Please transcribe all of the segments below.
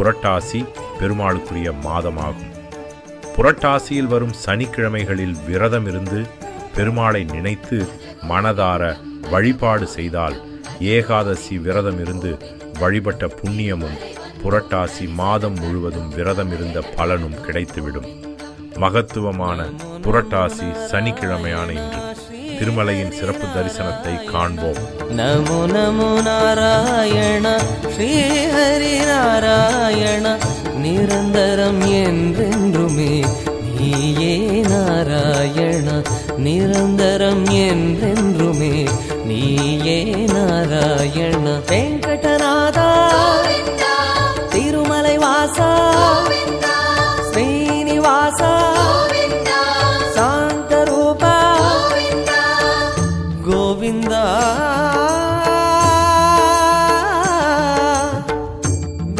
புரட்டாசி பெருமாளுக்குரிய மாதமாகும். புரட்டாசியில் வரும் சனிக்கிழமைகளில் விரதம் இருந்து பெருமாளை நினைத்து மனதார வழிபாடு செய்தால் ஏகாதசி விரதம் இருந்து வழிபட்ட புண்ணியமும் புரட்டாசி மாதம் முழுவதும் விரதம் இருந்த பலனும் கிடைத்துவிடும். மகத்துவமான புரட்டாசி சனிக்கிழமையான இன்று. திருமலையின் சிறப்பு தரிசனத்தை காண்போம். நமோ நமோ நாராயண ஸ்ரீஹரி நாராயண நிரந்தரம் என்றென்றுமே. நீயே நாராயண நிரந்தரம் என்றென்றுமே. நீயே நாராயண. வெங்கட గోవింద.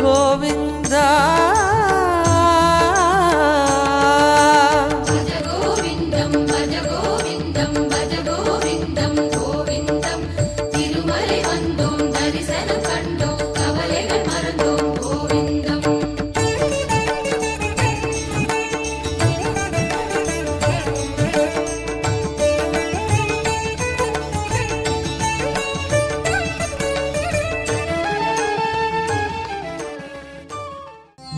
గోవిందా.